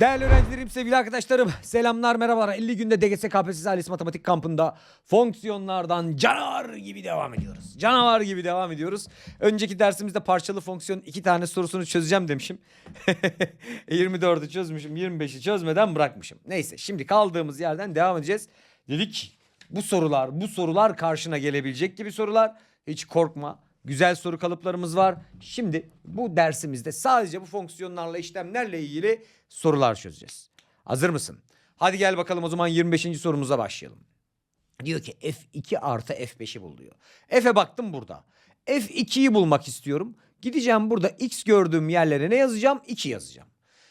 Değerli öğrencilerim, sevgili arkadaşlarım, selamlar, merhabalar. 50 günde DGS KPSS Ailesi Matematik Kampı'nda fonksiyonlardan canavar gibi devam ediyoruz. Canavar gibi devam ediyoruz. Önceki dersimizde parçalı fonksiyon iki tane sorusunu çözeceğim demişim. 24'ü çözmüşüm, 25'i çözmeden bırakmışım. Neyse, şimdi kaldığımız yerden devam edeceğiz. Dedik bu sorular, bu sorular karşına gelebilecek gibi sorular. Hiç korkma. Güzel soru kalıplarımız var. Şimdi bu dersimizde sadece bu fonksiyonlarla işlemlerle ilgili sorular çözeceğiz. Hazır mısın? Hadi gel bakalım o zaman 25. sorumuza başlayalım. Diyor ki F2 artı F5'i bul diyor. F'e baktım burada. F2'yi bulmak istiyorum. Gideceğim burada X gördüğüm yerlere ne yazacağım? 2 yazacağım.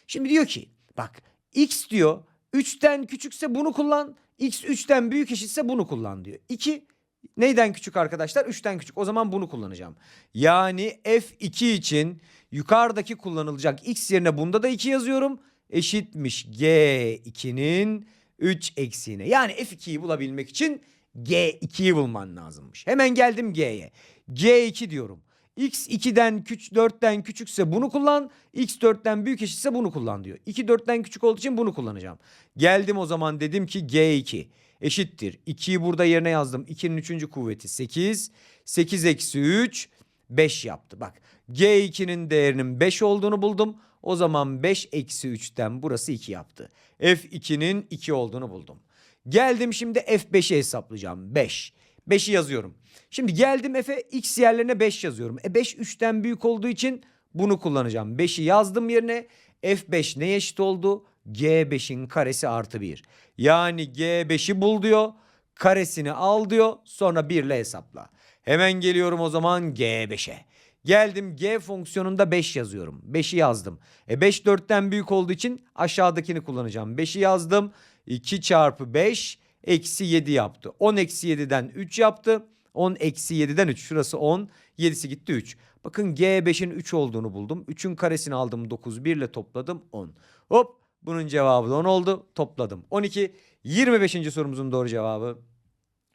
Şimdi diyor ki bak X diyor 3'ten küçükse bunu kullan. X 3'ten büyük eşitse bunu kullan diyor. 2 neyden küçük arkadaşlar? 3'ten küçük. O zaman bunu kullanacağım. Yani F2 için yukarıdaki kullanılacak X yerine bunda da 2 yazıyorum. Eşitmiş G2'nin 3 eksiğine. Yani F2'yi bulabilmek için G2'yi bulman lazımmış. Hemen geldim G'ye. G2 diyorum. X 2'den küç 4'ten küçükse bunu kullan. X 4'ten büyük eşitse bunu kullan diyor. 2 4'ten küçük olduğu için bunu kullanacağım. Geldim o zaman dedim ki G2 eşittir. 2'yi burada yerine yazdım. 2'nin 3. kuvveti 8. 8 eksi 3 5 yaptı. Bak G2'nin değerinin 5 olduğunu buldum. O zaman 5 eksi 3'ten burası 2 yaptı. F2'nin 2 olduğunu buldum. Geldim şimdi F5'i hesaplayacağım. 5. 5'i yazıyorum. Şimdi geldim F'e x yerlerine 5 yazıyorum. E 5 3'ten büyük olduğu için bunu kullanacağım. 5'i yazdım yerine. F5 neye eşit oldu? G5'in karesi artı 1. Yani G5'i bul diyor. Karesini al diyor. Sonra 1 ile hesapla. Hemen geliyorum o zaman G5'e. Geldim G fonksiyonunda 5 yazıyorum. 5'i yazdım. E 5 4'ten büyük olduğu için aşağıdakini kullanacağım. 5'i yazdım. 2 çarpı 5 eksi 7 yaptı. 10 eksi 7'den 3 yaptı. 10 eksi 7'den 3. Şurası 10. 7'si gitti 3. Bakın G5'in 3 olduğunu buldum. 3'ün karesini aldım 9. 1 ile topladım 10. Hop bunun cevabı da 10 oldu. Topladım. 12. 25. sorumuzun doğru cevabı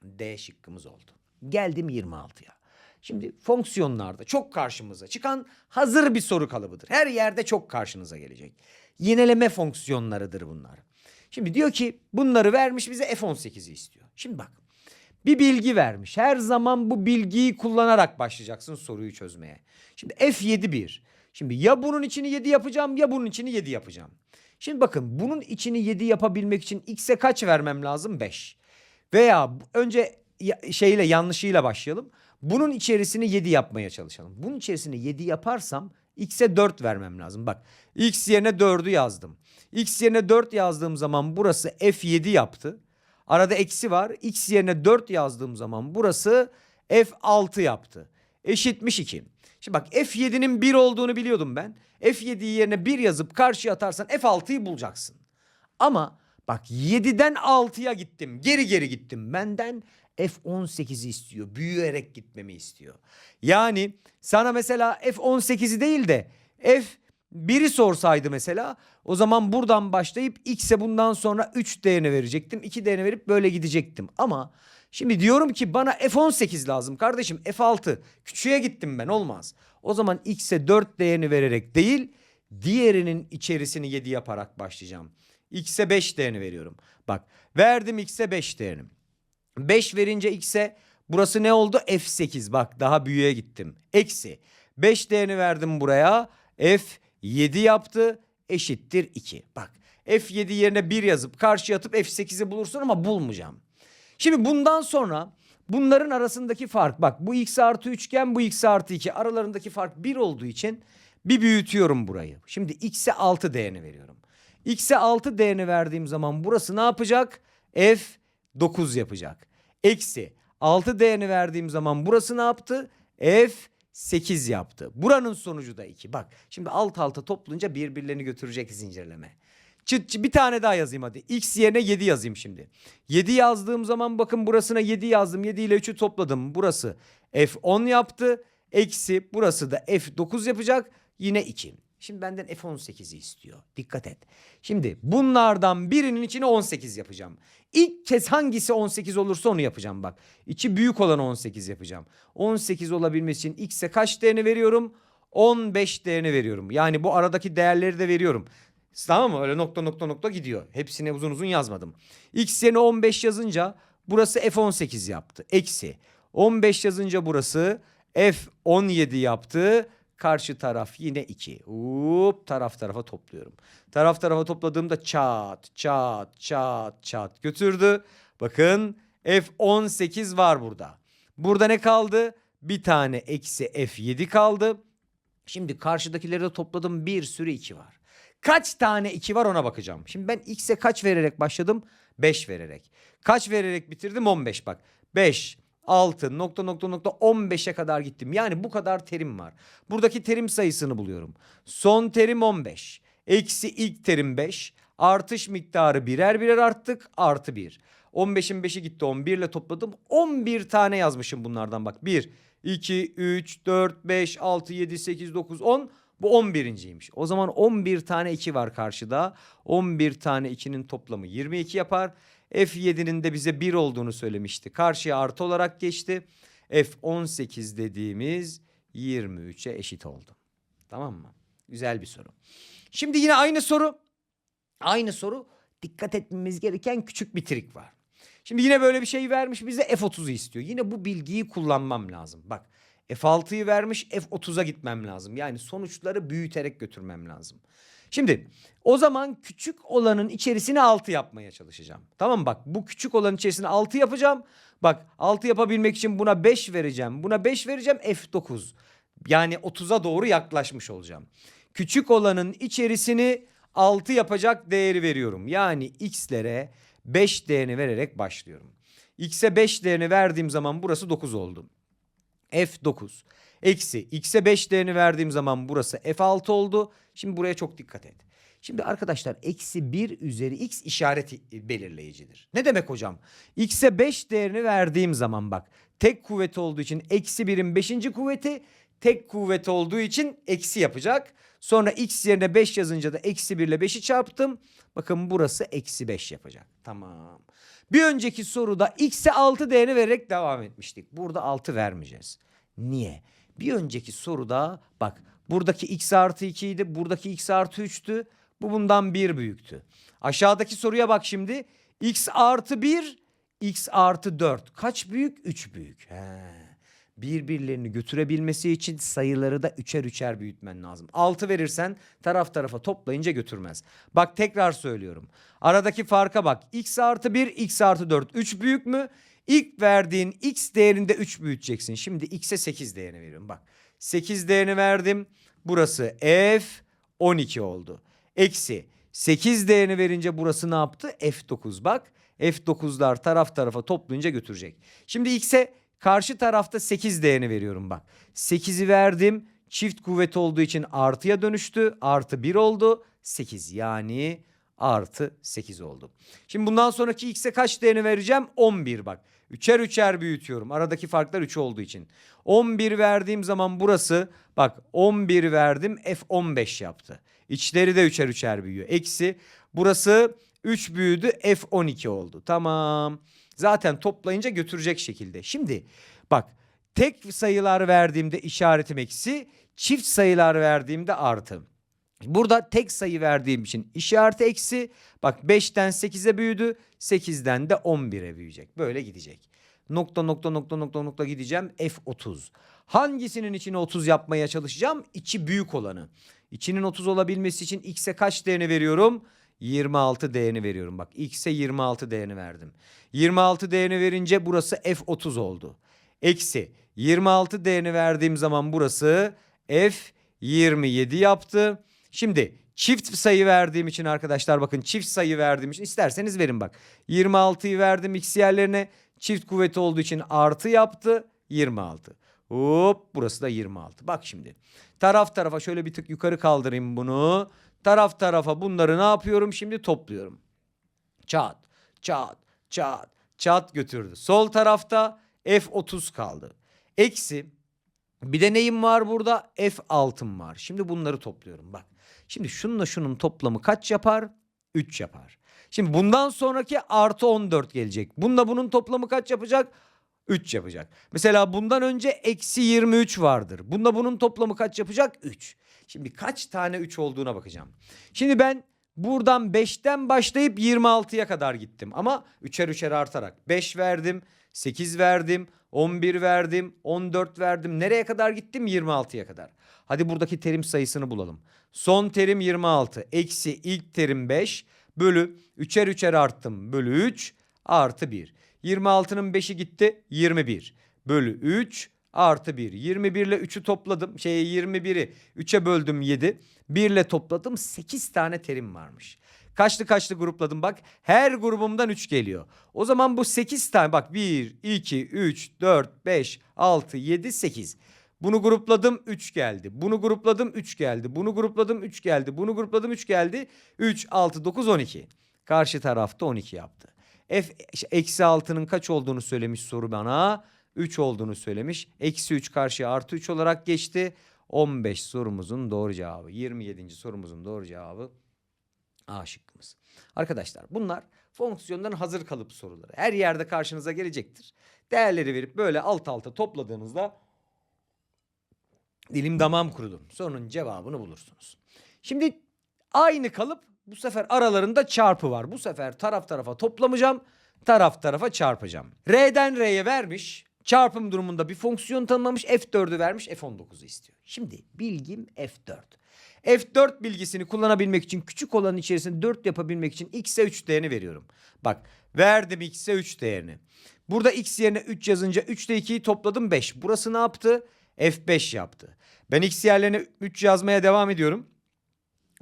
D şıkkımız oldu. Geldim 26'ya. Şimdi fonksiyonlarda çok karşımıza çıkan hazır bir soru kalıbıdır. Her yerde çok karşınıza gelecek. Yineleme fonksiyonlarıdır bunlar. Şimdi diyor ki bunları vermiş bize F18'i istiyor. Şimdi bak bir bilgi vermiş. Her zaman bu bilgiyi kullanarak başlayacaksın soruyu çözmeye. Şimdi F7 1. Şimdi ya bunun içini 7 yapacağım ya bunun içini 7 yapacağım. Şimdi bakın bunun içini 7 yapabilmek için x'e kaç vermem lazım? 5. Veya önce şeyle yanlışıyla başlayalım. Bunun içerisini 7 yapmaya çalışalım. Bunun içerisini 7 yaparsam x'e 4 vermem lazım. Bak x yerine 4'ü yazdım. x yerine 4 yazdığım zaman burası f7 yaptı. Arada eksi var. X yerine 4 yazdığım zaman burası F6 yaptı. Eşitmiş 2. Şimdi bak F7'nin 1 olduğunu biliyordum ben. F7'yi yerine 1 yazıp karşıya atarsan F6'yı bulacaksın. Ama bak 7'den 6'ya gittim. Geri geri gittim. Benden F18'i istiyor. Büyüyerek gitmemi istiyor. Yani sana mesela F18'i değil de F biri sorsaydı mesela o zaman buradan başlayıp x'e bundan sonra 3 değerini verecektim. 2 değerini verip böyle gidecektim. Ama şimdi diyorum ki bana F18 lazım kardeşim F6 küçüğe gittim ben olmaz. O zaman x'e 4 değerini vererek değil diğerinin içerisini 7 yaparak başlayacağım. x'e 5 değerini veriyorum. Bak verdim x'e 5 değerini. 5 verince x'e burası ne oldu? F8 bak daha büyüğe gittim. Eksi 5 değerini verdim buraya. F7 yaptı eşittir 2. Bak F7 yerine 1 yazıp karşıya atıp F8'i bulursun ama bulmayacağım. Şimdi bundan sonra bunların arasındaki fark bak bu x artı üçgen bu x artı 2 aralarındaki fark 1 olduğu için bir büyütüyorum burayı. Şimdi x'e 6 değerini veriyorum. x'e 6 değerini verdiğim zaman burası ne yapacak? F9 yapacak. Eksi 6 değerini verdiğim zaman burası ne yaptı? F8 yaptı. Buranın sonucu da 2. Bak şimdi alt alta toplayınca birbirlerini götürecek zincirleme. Çıt, çıt, bir tane daha yazayım hadi. X yerine 7 yazayım şimdi. 7 yazdığım zaman bakın burasına 7 yazdım. 7 ile 3'ü topladım. Burası F10 yaptı. Eksi burası da F9 yapacak. Yine 2. Şimdi benden F18'i istiyor. Dikkat et. Şimdi bunlardan birinin içine 18 yapacağım. İlk kez hangisi 18 olursa onu yapacağım bak. İçi büyük olan 18 yapacağım. 18 olabilmesi için x'e kaç değerini veriyorum? 15 değerini veriyorum. Yani bu aradaki değerleri de veriyorum. Tamam mı? Öyle nokta nokta nokta gidiyor. Hepsini uzun uzun yazmadım. X yerine 15 yazınca burası F18 yaptı. Eksi. 15 yazınca burası F17 yaptı. Karşı taraf yine 2. Hop taraf tarafa topluyorum. Taraf tarafa topladığımda çat çat çat çat götürdü. Bakın F18 var burada. Burada ne kaldı? Bir tane eksi F7 kaldı. Şimdi karşıdakileri de topladım bir sürü 2 var. Kaç tane 2 var ona bakacağım. Şimdi ben x'e kaç vererek başladım? 5 vererek. Kaç vererek bitirdim? 15 bak. 5, 6 nokta nokta nokta 15'e kadar gittim. Yani bu kadar terim var. Buradaki terim sayısını buluyorum. Son terim 15. Eksi ilk terim 5. Artış miktarı birer birer arttık. Artı 1. 15'in 5'i gitti 11 ile topladım. 11 tane yazmışım bunlardan bak. 1, 2, 3, 4, 5, 6, 7, 8, 9, 10. Bu 11.ymiş. O zaman 11 tane 2 var karşıda. 11 tane 2'nin toplamı 22 yapar. F7'nin de bize 1 olduğunu söylemişti. Karşıya artı olarak geçti. F18 dediğimiz 23'e eşit oldu. Tamam mı? Güzel bir soru. Şimdi yine aynı soru. Aynı soru dikkat etmemiz gereken küçük bir trik var. Şimdi yine böyle bir şey vermiş bize F30'u istiyor. Yine bu bilgiyi kullanmam lazım. Bak F6'yı vermiş F30'a gitmem lazım. Yani sonuçları büyüterek götürmem lazım. Şimdi o zaman küçük olanın içerisine 6 yapmaya çalışacağım. Tamam? Bak bu küçük olanın içerisine 6 yapacağım. Bak 6 yapabilmek için buna 5 vereceğim. Buna 5 vereceğim F9. Yani 30'a doğru yaklaşmış olacağım. Küçük olanın içerisini 6 yapacak değeri veriyorum. Yani x'lere 5 değerini vererek başlıyorum. X'e 5 değerini verdiğim zaman burası 9 oldu. F9 eksi x'e 5 değerini verdiğim zaman burası F6 oldu. Şimdi buraya çok dikkat et. Şimdi arkadaşlar eksi 1 üzeri x işareti belirleyicidir. Ne demek hocam? X'e 5 değerini verdiğim zaman bak tek kuvvet olduğu için eksi 1'in 5. kuvveti tek kuvvet olduğu için eksi yapacak. Sonra x yerine 5 yazınca da eksi 1 ile 5'i çarptım. Bakın burası eksi 5 yapacak. Tamam. Bir önceki soruda x'e 6 değerini vererek devam etmiştik. Burada 6 vermeyeceğiz. Niye? Bir önceki soruda bak buradaki x artı 2 idi. Buradaki x artı 3'tü. Bu bundan 1 büyüktü. Aşağıdaki soruya bak şimdi. x artı 1, x artı 4. Kaç büyük? 3 büyük. He. Birbirlerini götürebilmesi için sayıları da üçer üçer büyütmen lazım. 6 verirsen taraf tarafa toplayınca götürmez. Bak tekrar söylüyorum. Aradaki farka bak. x artı 1, x artı 4. 3 büyük mü? İlk verdiğin x değerinde 3 büyüteceksin. Şimdi x'e 8 değerini veriyorum. Bak 8 değerini verdim. Burası f 12 oldu. Eksi 8 değerini verince burası ne yaptı? F9 bak. F9'lar taraf tarafa toplayınca götürecek. Şimdi x'e karşı tarafta 8 değerini veriyorum bak. 8'i verdim. Çift kuvvet olduğu için artıya dönüştü. Artı 1 oldu. 8 yani artı 8 oldu. Şimdi bundan sonraki x'e kaç değerini vereceğim? 11 bak. Üçer üçer büyütüyorum. Aradaki farklar 3 olduğu için. 11 verdiğim zaman burası bak 11 verdim F15 yaptı. İçleri de üçer üçer büyüyor. Eksi burası 3 büyüdü F12 oldu. Tamam. Zaten toplayınca götürecek şekilde. Şimdi bak tek sayılar verdiğimde işaretim eksi, çift sayılar verdiğimde artı. Burada tek sayı verdiğim için işareti eksi. Bak 5'ten 8'e büyüdü. 8'den de 11'e büyüyecek. Böyle gidecek. Nokta nokta nokta nokta nokta gideceğim. F30. Hangisinin içine 30 yapmaya çalışacağım? İçi büyük olanı. İçinin 30 olabilmesi için x'e kaç değerini veriyorum? 26 değerini veriyorum. Bak x'e 26 değerini verdim. 26 değerini verince burası F30 oldu. Eksi 26 değerini verdiğim zaman burası F27 yaptı. Şimdi çift sayı verdiğim için arkadaşlar bakın çift sayı verdiğim için isterseniz verin bak. 26'yı verdim x yerlerine çift kuvveti olduğu için artı yaptı 26. Hop burası da 26. Bak şimdi taraf tarafa şöyle bir tık yukarı kaldırayım bunu. Taraf tarafa bunları ne yapıyorum şimdi topluyorum. Çat çat çat çat götürdü. Sol tarafta F30 kaldı. Eksi bir de neyim var burada? F6'm var. Şimdi bunları topluyorum bak. Şimdi şununla şunun toplamı kaç yapar? 3 yapar. Şimdi bundan sonraki artı 14 gelecek. Bununla bunun toplamı kaç yapacak? 3 yapacak. Mesela bundan önce eksi 23 vardır. Bununla bunun toplamı kaç yapacak? 3. Şimdi kaç tane 3 olduğuna bakacağım. Şimdi ben Buradan 5'ten başlayıp 26'ya kadar gittim. Ama üçer üçer artarak. 5 verdim, 8 verdim, 11 verdim, 14 verdim. Nereye kadar gittim? 26'ya kadar. Hadi buradaki terim sayısını bulalım. Son terim 26. Eksi ilk terim 5. Bölü üçer üçer arttım. Bölü 3 artı 1. 26'nın 5'i gitti. 21. Bölü 3 artı 1. 21 ile 3'ü topladım. Şeye 21'i 3'e böldüm 7. 1 ile topladım 8 tane terim varmış. Kaçlı kaçlı grupladım bak. Her grubumdan 3 geliyor. O zaman bu 8 tane bak 1, 2, 3, 4, 5, 6, 7, 8. Bunu grupladım 3 geldi. Bunu grupladım 3 geldi. Bunu grupladım 3 geldi. Bunu grupladım 3 geldi. 3, 6, 9, 12. Karşı tarafta 12 yaptı. F eksi 6'nın kaç olduğunu söylemiş soru bana. 3 olduğunu söylemiş. Eksi 3 karşıya artı 3 olarak geçti. 15 sorumuzun doğru cevabı. 27. sorumuzun doğru cevabı A şıkkımız. Arkadaşlar bunlar fonksiyondan hazır kalıp soruları. Her yerde karşınıza gelecektir. Değerleri verip böyle alt alta topladığınızda dilim damağım kurudu. Sorunun cevabını bulursunuz. Şimdi aynı kalıp bu sefer aralarında çarpı var. Bu sefer taraf tarafa toplamayacağım. Taraf tarafa çarpacağım. R'den R'ye vermiş. Çarpım durumunda bir fonksiyon tanımlamış. F4'ü vermiş. F19'u istiyor. Şimdi bilgim F4. F4 bilgisini kullanabilmek için küçük olanın içerisinde 4 yapabilmek için x'e 3 değerini veriyorum. Bak verdim x'e 3 değerini. Burada x yerine 3 yazınca 3 ile 2'yi topladım 5. Burası ne yaptı? F5 yaptı. Ben x yerlerine 3 yazmaya devam ediyorum.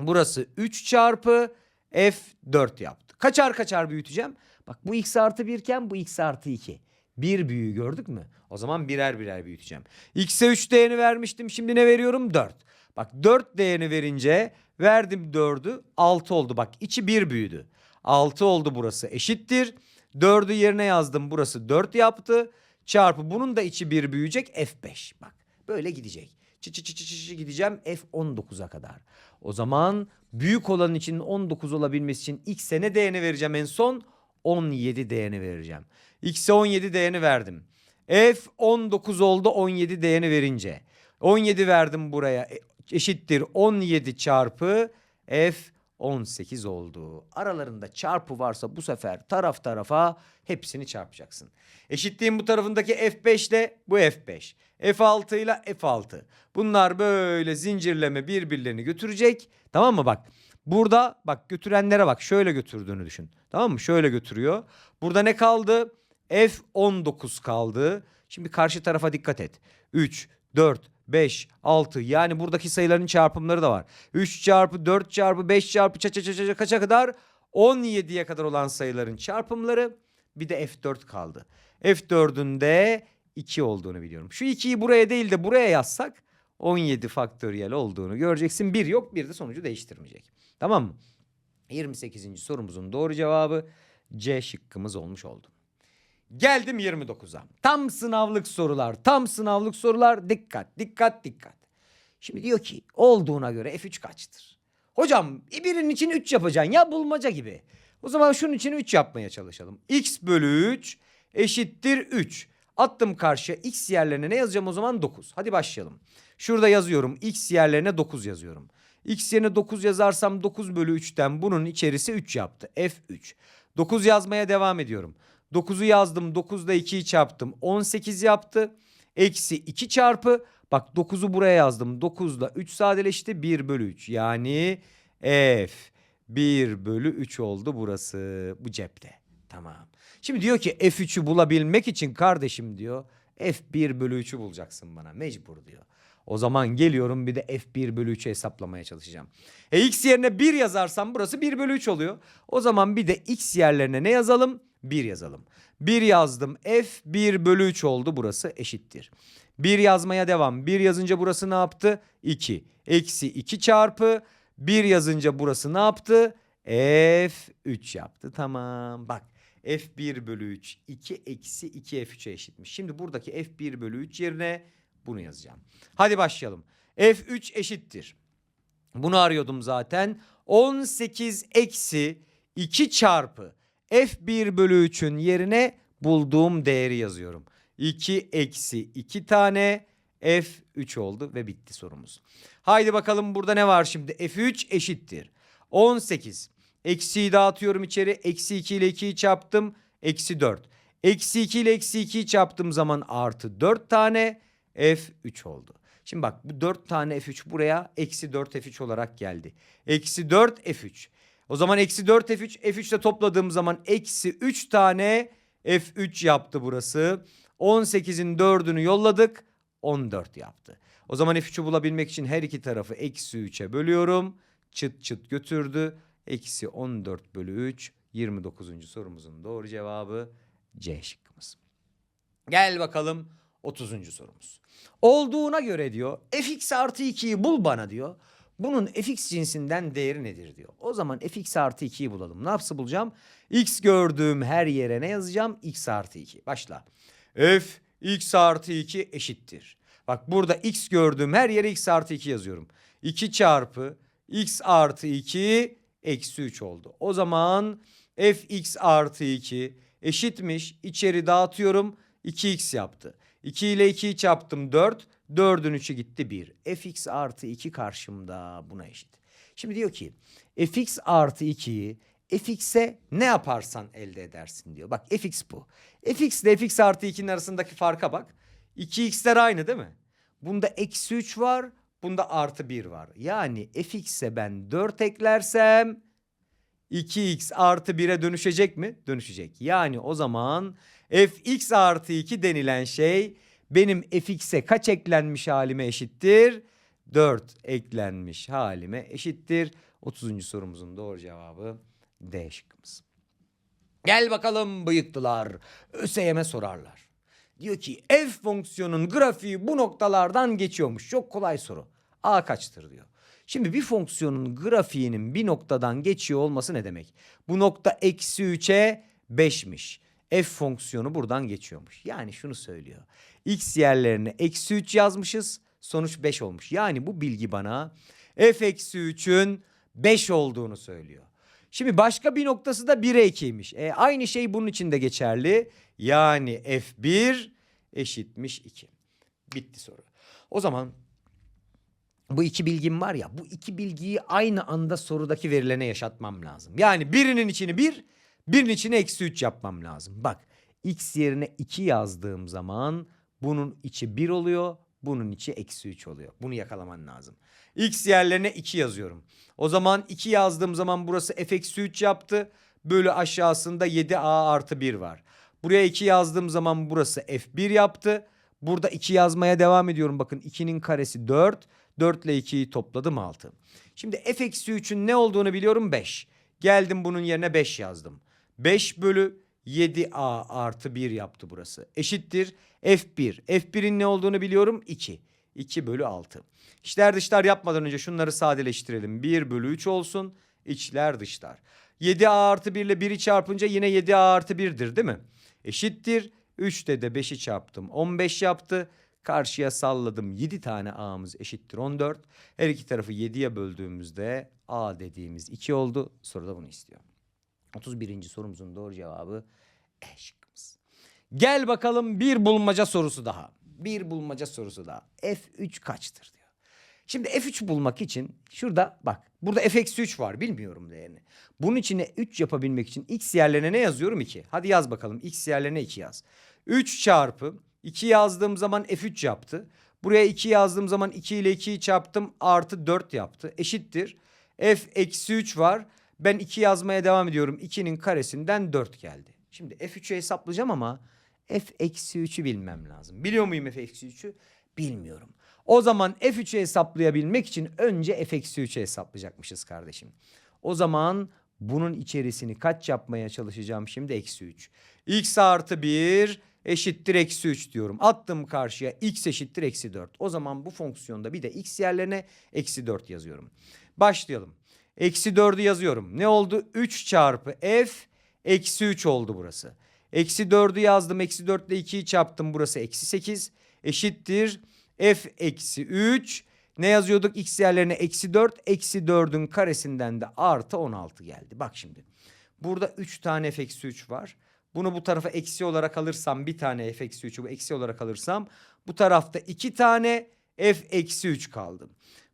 Burası 3 çarpı F4 yaptı. Kaçar kaçar büyüteceğim. Bak bu x artı 1 iken bu x artı 2. Bir büyüğü gördük mü? O zaman birer birer büyüteceğim. X'e 3 değerini vermiştim. Şimdi ne veriyorum? 4. Bak 4 değerini verince verdim 4'ü 6 oldu. Bak içi 1 büyüdü. 6 oldu burası eşittir. 4'ü yerine yazdım. Burası 4 yaptı. Çarpı bunun da içi 1 büyüyecek F5. Bak böyle gidecek. Çı çı çı çı çı gideceğim F19'a kadar. O zaman büyük olanın içinin 19 olabilmesi için x'e ne değerini vereceğim en son? 17 değerini vereceğim. X'e 17 değerini verdim. F 19 oldu 17 değerini verince. 17 verdim buraya E, eşittir 17 çarpı F 18 oldu. Aralarında çarpı varsa bu sefer taraf tarafa hepsini çarpacaksın. Eşitliğin bu tarafındaki F5 ile bu F5. F6 ile F6. Bunlar böyle zincirleme birbirlerini götürecek. Tamam mı bak? Burada bak götürenlere bak şöyle götürdüğünü düşün. Tamam mı? Şöyle götürüyor. Burada ne kaldı? F19 kaldı. Şimdi karşı tarafa dikkat et. 3, 4, 5, 6 yani buradaki sayıların çarpımları da var. 3 çarpı 4 çarpı 5 çarpı ça ça ça ça kaça kadar? 17'ye kadar olan sayıların çarpımları bir de F4 kaldı. F4'ün de 2 olduğunu biliyorum. Şu 2'yi buraya değil de buraya yazsak 17 faktöriyel olduğunu göreceksin. 1 yok bir de sonucu değiştirmeyecek. Tamam mı? 28. sorumuzun doğru cevabı C şıkkımız olmuş oldu. Geldim 29'a. Tam sınavlık sorular, tam sınavlık sorular. Dikkat, dikkat, dikkat. Şimdi diyor ki olduğuna göre F3 kaçtır? Hocam birinin için 3 yapacaksın ya bulmaca gibi. O zaman şunun için 3 yapmaya çalışalım. X bölü 3 eşittir 3. Attım karşıya x yerlerine ne yazacağım o zaman 9. Hadi başlayalım. Şurada yazıyorum x yerlerine 9 yazıyorum. X yerine 9 yazarsam 9 bölü 3'ten bunun içerisi 3 yaptı. F3. 9 yazmaya devam ediyorum. 9'u yazdım. 9'da 2'yi çarptım. 18 yaptı. Eksi 2 çarpı. Bak 9'u buraya yazdım. 9'da 3 sadeleşti. 1 bölü 3. Yani F 1 bölü 3 oldu burası. Bu cepte. Tamam. Şimdi diyor ki F3'ü bulabilmek için kardeşim diyor. F1 bölü 3'ü bulacaksın bana. Mecbur diyor. O zaman geliyorum bir de F1 bölü 3'ü hesaplamaya çalışacağım. E x yerine 1 yazarsam burası 1 bölü 3 oluyor. O zaman bir de x yerlerine ne yazalım? 1 yazalım. 1 yazdım. F 1 bölü 3 oldu. Burası eşittir. 1 yazmaya devam. 1 yazınca burası ne yaptı? 2. Eksi 2 çarpı. 1 yazınca burası ne yaptı? F 3 yaptı. Tamam. Bak. F1 bölü 3 2 eksi 2 F3'e eşitmiş. Şimdi buradaki F1 bölü 3 yerine bunu yazacağım. Hadi başlayalım. F3 eşittir. Bunu arıyordum zaten. 18 eksi 2 çarpı F1 bölü 3'ün yerine bulduğum değeri yazıyorum. 2 eksi 2 tane F3 oldu ve bitti sorumuz. Haydi bakalım burada ne var şimdi? F3 eşittir. 18. Eksiyi dağıtıyorum içeri. Eksi 2 ile 2'yi çarptım. Eksi 4. Eksi 2 ile eksi 2'yi çarptığım zaman artı 4 tane F3 oldu. Şimdi bak bu 4 tane F3 buraya eksi 4 F3 olarak geldi. Eksi 4 F3. O zaman eksi 4 F3 F3 ile topladığım zaman eksi 3 tane F3 yaptı burası. 18'in 4'ünü yolladık 14 yaptı. O zaman F3'ü bulabilmek için her iki tarafı eksi 3'e bölüyorum. Çıt çıt götürdü. Eksi 14 bölü 3 29. sorumuzun doğru cevabı C şıkkımız. Gel bakalım 30. sorumuz. Olduğuna göre diyor fx artı 2'yi bul bana diyor. Bunun fx cinsinden değeri nedir diyor. O zaman fx artı 2'yi bulalım. Ne yapsa bulacağım? x gördüğüm her yere ne yazacağım? x artı 2. Başla. f x artı 2 eşittir. Bak burada x gördüğüm her yere x artı 2 yazıyorum. 2 çarpı x artı 2 eksi 3 oldu. O zaman fx artı 2 eşitmiş. İçeri dağıtıyorum. 2x yaptı. 2 ile 2'yi çarptım 4. 4'ün 3'ü gitti 1. fx artı 2 karşımda buna eşit. Şimdi diyor ki fx artı 2'yi fx'e ne yaparsan elde edersin diyor. Bak fx bu. fx ile fx artı 2'nin arasındaki farka bak. 2x'ler aynı değil mi? Bunda eksi 3 var. Bunda artı 1 var. Yani fx'e ben 4 eklersem 2x artı 1'e dönüşecek mi? Dönüşecek. Yani o zaman fx artı 2 denilen şey benim fx'e kaç eklenmiş halime eşittir? 4 eklenmiş halime eşittir. 30. sorumuzun doğru cevabı D şıkkımız. Gel bakalım bıyıklılar. ÖSYM'e sorarlar. Diyor ki f fonksiyonun grafiği bu noktalardan geçiyormuş. Çok kolay soru. A kaçtır diyor. Şimdi bir fonksiyonun grafiğinin bir noktadan geçiyor olması ne demek? Bu nokta eksi 3'e 5'miş. F fonksiyonu buradan geçiyormuş. Yani şunu söylüyor. X yerlerine eksi 3 yazmışız. Sonuç 5 olmuş. Yani bu bilgi bana f eksi 3'ün 5 olduğunu söylüyor. Şimdi başka bir noktası da 1'e 2'ymiş. E, aynı şey bunun için de geçerli. Yani f1 eşitmiş 2. Bitti soru. O zaman bu iki bilgim var ya bu iki bilgiyi aynı anda sorudaki verilene yaşatmam lazım. Yani birinin içini bir, birinin içine eksi üç yapmam lazım. Bak x yerine 2 yazdığım zaman bunun içi 1 oluyor. Bunun içi eksi 3 oluyor. Bunu yakalaman lazım. X yerlerine 2 yazıyorum. O zaman 2 yazdığım zaman burası f eksi 3 yaptı. Bölü aşağısında 7a artı 1 var. Buraya 2 yazdığım zaman burası f1 yaptı. Burada 2 yazmaya devam ediyorum. Bakın 2'nin karesi 4. 4 ile 2'yi topladım 6. Şimdi f eksi 3'ün ne olduğunu biliyorum 5. Geldim bunun yerine 5 yazdım. 5 bölü 7a artı 1 yaptı burası. Eşittir f1. f1'in ne olduğunu biliyorum 2. 2 bölü 6. İçler dışlar yapmadan önce şunları sadeleştirelim. 1 bölü 3 olsun. İçler dışlar. 7a artı 1 ile 1'i çarpınca yine 7a artı 1'dir değil mi? Eşittir. 3'te de 5'i çarptım. 15 yaptı. Karşıya salladım 7 tane a'mız eşittir 14. Her iki tarafı 7'ye böldüğümüzde a dediğimiz 2 oldu. Soruda bunu istiyor. 31. sorumuzun doğru cevabı E şıkkımız. Gel bakalım bir bulmaca sorusu daha. Bir bulmaca sorusu daha. F3 kaçtır. Şimdi F3 bulmak için şurada bak burada f eksi 3 var bilmiyorum değerini. Bunun içine 3 yapabilmek için x yerlerine ne yazıyorum 2. Hadi yaz bakalım x yerlerine 2 yaz. 3 çarpı 2 yazdığım zaman f3 yaptı. Buraya 2 yazdığım zaman 2 ile 2'yi çarptım artı 4 yaptı. Eşittir. f eksi 3 var. Ben 2 yazmaya devam ediyorum. 2'nin karesinden 4 geldi. Şimdi f3'ü hesaplayacağım ama f eksi 3'ü bilmem lazım. Biliyor muyum f eksi 3'ü? Bilmiyorum. O zaman f3'ü hesaplayabilmek için önce f eksi 3'ü hesaplayacakmışız kardeşim. O zaman bunun içerisini kaç yapmaya çalışacağım şimdi? Eksi 3. x artı 1 eşittir eksi 3 diyorum. Attım karşıya x eşittir eksi 4. O zaman bu fonksiyonda bir de x yerlerine eksi 4 yazıyorum. Başlayalım. Eksi 4'ü yazıyorum. Ne oldu? 3 çarpı f eksi 3 oldu burası. Eksi 4'ü yazdım. Eksi 4 ile 2'yi çarptım. Burası eksi 8 eşittir. F eksi 3 ne yazıyorduk? X yerlerine eksi 4. Eksi 4'ün karesinden de artı 16 geldi. Bak şimdi. Burada 3 tane f eksi 3 var. Bunu bu tarafa eksi olarak alırsam bir tane f eksi 3'ü bu eksi olarak alırsam bu tarafta 2 tane f eksi 3 kaldı.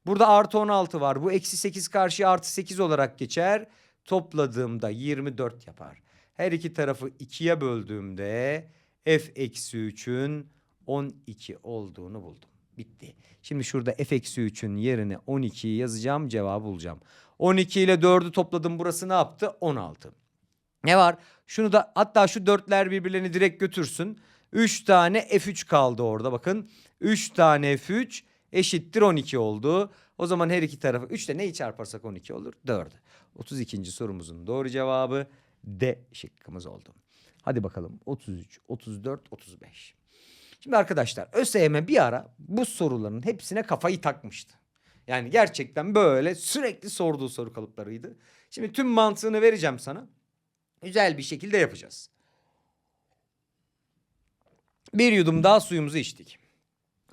Burada artı 16 var. Bu eksi 8 karşıya artı 8 olarak geçer. Topladığımda 24 yapar. Her iki tarafı 2'ye böldüğümde f eksi 3'ün 12 olduğunu buldum. Bitti. Şimdi şurada f eksi 3'ün yerine 12'yi yazacağım cevabı bulacağım. 12 ile 4'ü topladım burası ne yaptı? 16. Ne var? Şunu da hatta şu dörtler birbirlerini direkt götürsün. 3 tane F3 kaldı orada bakın. 3 tane F3 eşittir 12 oldu. O zaman her iki tarafı 3 ile neyi çarparsak 12 olur? 4. 32. sorumuzun doğru cevabı D şıkkımız oldu. Hadi bakalım 33, 34, 35. Şimdi arkadaşlar ÖSYM bir ara bu soruların hepsine kafayı takmıştı. Yani gerçekten böyle sürekli sorduğu soru kalıplarıydı. Şimdi tüm mantığını vereceğim sana. Güzel bir şekilde yapacağız. Bir yudum daha suyumuzu içtik.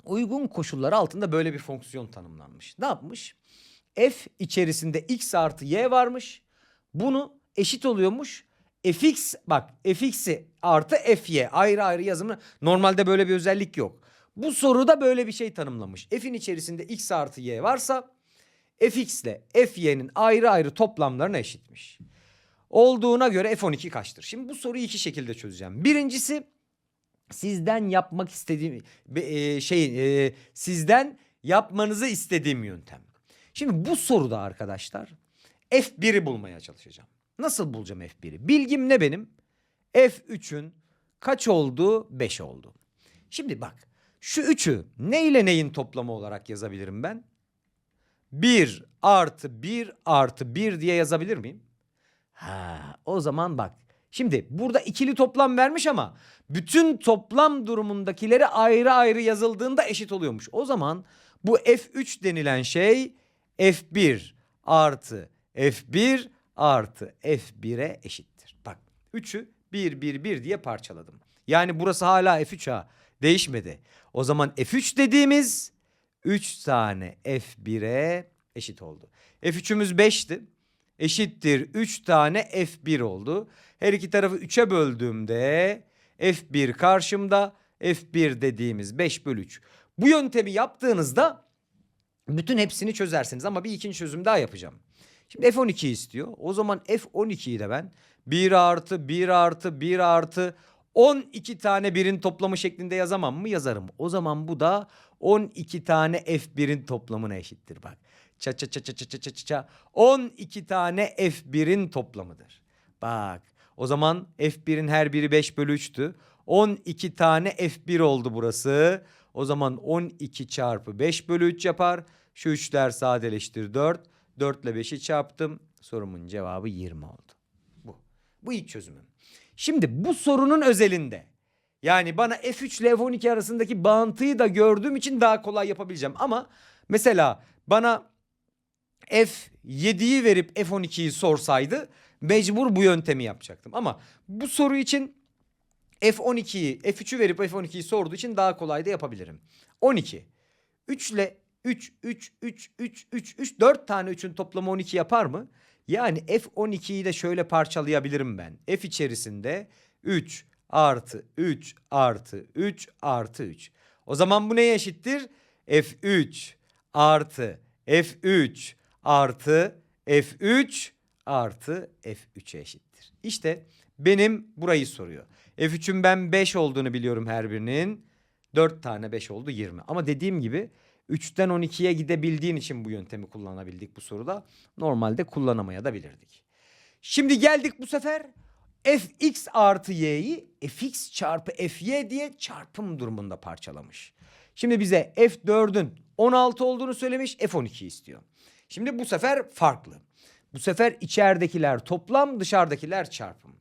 Uygun koşullar altında böyle bir fonksiyon tanımlanmış. Ne yapmış? F içerisinde x artı y varmış. Bunu eşit oluyormuş. Fx bak fx'i artı fy ayrı ayrı yazımı normalde böyle bir özellik yok. Bu soruda böyle bir şey tanımlamış. F'in içerisinde x artı y varsa fx ile fy'nin ayrı ayrı toplamlarına eşitmiş. Olduğuna göre f12 kaçtır? Şimdi bu soruyu iki şekilde çözeceğim. Birincisi sizden yapmak istediğim e, şey e, sizden yapmanızı istediğim yöntem. Şimdi bu soruda arkadaşlar F1'i bulmaya çalışacağım. Nasıl bulacağım F1'i? Bilgim ne benim? F3'ün kaç olduğu 5 oldu. Şimdi bak şu 3'ü ne ile neyin toplamı olarak yazabilirim ben? 1 artı 1 artı 1 diye yazabilir miyim? Ha, o zaman bak. Şimdi burada ikili toplam vermiş ama bütün toplam durumundakileri ayrı ayrı yazıldığında eşit oluyormuş. O zaman bu F3 denilen şey F1 artı F1 artı F1'e eşittir. Bak 3'ü 1 1 1 diye parçaladım. Yani burası hala F3 ha. Değişmedi. O zaman F3 dediğimiz 3 tane F1'e eşit oldu. F3'ümüz 5'ti. Eşittir 3 tane F1 oldu. Her iki tarafı 3'e böldüğümde F1 karşımda F1 dediğimiz 5 bölü 3. Bu yöntemi yaptığınızda bütün hepsini çözersiniz ama bir ikinci çözüm daha yapacağım. Şimdi F12 istiyor. O zaman F12'yi de ben 1 artı 1 artı 1 artı 12 tane birin toplamı şeklinde yazamam mı? Yazarım. O zaman bu da 12 tane F1'in toplamına eşittir bak. Ça ça ça ça ça ça ça ça 12 tane F1'in toplamıdır. Bak o zaman F1'in her biri 5 bölü 3'tü. 12 tane F1 oldu burası. O zaman 12 çarpı 5 bölü 3 yapar. Şu 3'ler sadeleştir 4. 4 ile 5'i çarptım. Sorumun cevabı 20 oldu. Bu. Bu ilk çözümüm. Şimdi bu sorunun özelinde. Yani bana F3 ile F12 arasındaki bağıntıyı da gördüğüm için daha kolay yapabileceğim. Ama mesela bana F7'yi verip F12'yi sorsaydı mecbur bu yöntemi yapacaktım. Ama bu soru için F12'yi F3'ü verip F12'yi sorduğu için daha kolay da yapabilirim. 12. 3 ile 3 3 3 3 3 3 4 tane 3'ün toplamı 12 yapar mı? Yani F12'yi de şöyle parçalayabilirim ben. F içerisinde 3 artı 3 artı 3 artı 3. O zaman bu neye eşittir? F3 artı F3 artı F3 artı F3'e eşittir. İşte benim burayı soruyor. F3'ün ben 5 olduğunu biliyorum her birinin. 4 tane 5 oldu 20. Ama dediğim gibi 3'ten 12'ye gidebildiğin için bu yöntemi kullanabildik bu soruda. Normalde kullanamaya da bilirdik. Şimdi geldik bu sefer fx artı y'yi fx çarpı fy diye çarpım durumunda parçalamış. Şimdi bize f4'ün 16 olduğunu söylemiş f12 istiyor. Şimdi bu sefer farklı. Bu sefer içeridekiler toplam dışarıdakiler çarpım.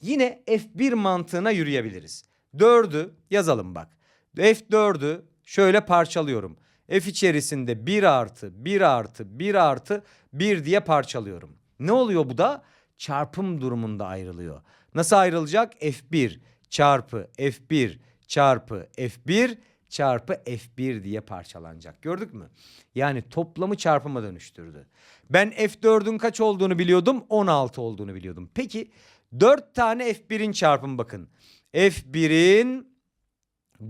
Yine F1 mantığına yürüyebiliriz. 4'ü yazalım bak. F4'ü şöyle parçalıyorum. F içerisinde 1 artı 1 artı 1 artı 1 diye parçalıyorum. Ne oluyor bu da? Çarpım durumunda ayrılıyor. Nasıl ayrılacak? F1 çarpı F1 çarpı F1 çarpı F1 diye parçalanacak. Gördük mü? Yani toplamı çarpıma dönüştürdü. Ben F4'ün kaç olduğunu biliyordum. 16 olduğunu biliyordum. Peki 4 tane F1'in çarpımı bakın. F1'in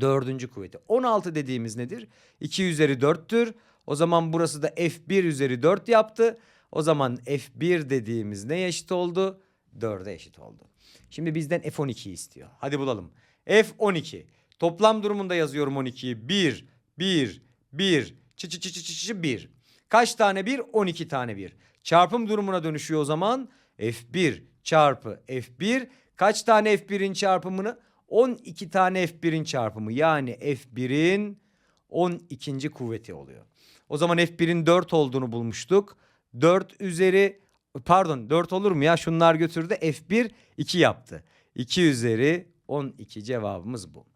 dördüncü kuvveti. 16 dediğimiz nedir? 2 üzeri 4'tür. O zaman burası da f1 üzeri 4 yaptı. O zaman f1 dediğimiz neye eşit oldu? 4'e eşit oldu. Şimdi bizden f12'yi istiyor. Hadi bulalım. f12. Toplam durumunda yazıyorum 12'yi. 1, 1, 1, çı çı çı çı çı çı 1. Kaç tane 1? 12 tane 1. Çarpım durumuna dönüşüyor o zaman. f1 çarpı f1. Kaç tane f1'in çarpımını? 12 tane f1'in çarpımı. Yani f1'in 12. kuvveti oluyor. O zaman f1'in 4 olduğunu bulmuştuk. 4 üzeri pardon 4 olur mu ya şunlar götürdü f1 2 yaptı. 2 üzeri 12 cevabımız bu.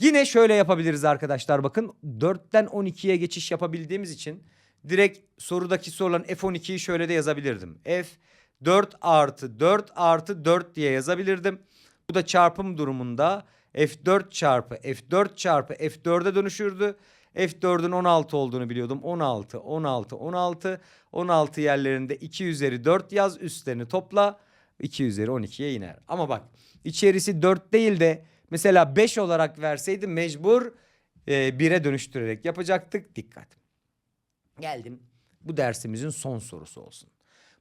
Yine şöyle yapabiliriz arkadaşlar bakın 4'ten 12'ye geçiş yapabildiğimiz için direkt sorudaki sorulan f12'yi şöyle de yazabilirdim. f 4 artı 4 artı 4 diye yazabilirdim. Bu da çarpım durumunda f4 çarpı f4 çarpı f4'e dönüşürdü. F4'ün 16 olduğunu biliyordum. 16, 16, 16. 16 yerlerinde 2 üzeri 4 yaz üstlerini topla. 2 üzeri 12'ye iner. Ama bak içerisi 4 değil de mesela 5 olarak verseydi mecbur e, 1'e dönüştürerek yapacaktık. Dikkat. Geldim. Bu dersimizin son sorusu olsun.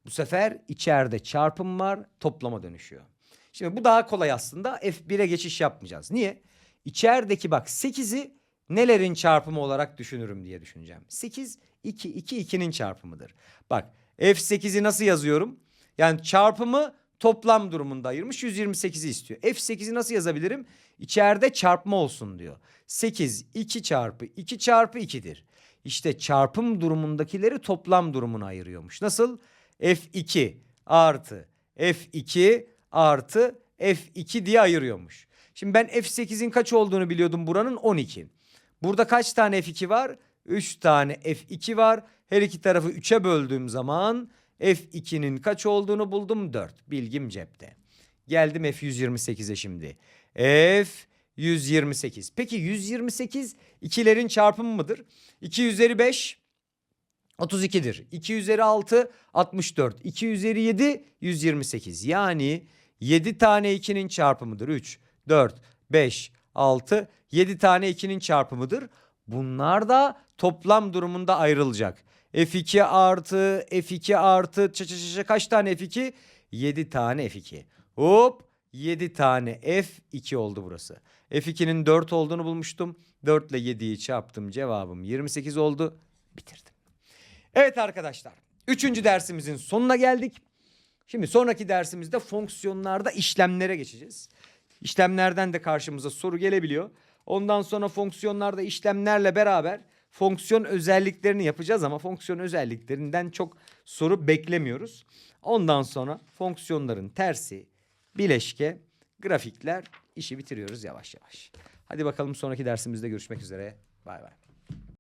Bu sefer içeride çarpım var, toplama dönüşüyor. Şimdi bu daha kolay aslında. F1'e geçiş yapmayacağız. Niye? İçerideki bak 8'i nelerin çarpımı olarak düşünürüm diye düşüneceğim. 8 2 2 2'nin çarpımıdır. Bak F8'i nasıl yazıyorum? Yani çarpımı toplam durumunda ayırmış 128'i istiyor. F8'i nasıl yazabilirim? İçeride çarpma olsun diyor. 8 2 çarpı 2 çarpı 2'dir. İşte çarpım durumundakileri toplam durumuna ayırıyormuş. Nasıl? F2 artı F2 artı F2 diye ayırıyormuş. Şimdi ben F8'in kaç olduğunu biliyordum buranın 12. Burada kaç tane F2 var? 3 tane F2 var. Her iki tarafı 3'e böldüğüm zaman F2'nin kaç olduğunu buldum 4. Bilgim cepte. Geldim F128'e şimdi. F128. Peki 128 ikilerin çarpımı mıdır? 2 üzeri 5 32'dir. 2 üzeri 6 64. 2 üzeri 7 128. Yani 7 tane 2'nin çarpımıdır. 3, 4, 5, 6, 7 tane 2'nin çarpımıdır. Bunlar da toplam durumunda ayrılacak. F2 artı F2 artı çı çı çı kaç tane F2? 7 tane F2. Hop 7 tane F2 oldu burası. F2'nin 4 olduğunu bulmuştum. 4 ile 7'yi çarptım cevabım 28 oldu. Bitirdim. Evet arkadaşlar. Üçüncü dersimizin sonuna geldik. Şimdi sonraki dersimizde fonksiyonlarda işlemlere geçeceğiz. İşlemlerden de karşımıza soru gelebiliyor. Ondan sonra fonksiyonlarda işlemlerle beraber fonksiyon özelliklerini yapacağız ama fonksiyon özelliklerinden çok soru beklemiyoruz. Ondan sonra fonksiyonların tersi, bileşke, grafikler işi bitiriyoruz yavaş yavaş. Hadi bakalım sonraki dersimizde görüşmek üzere. Bay bay.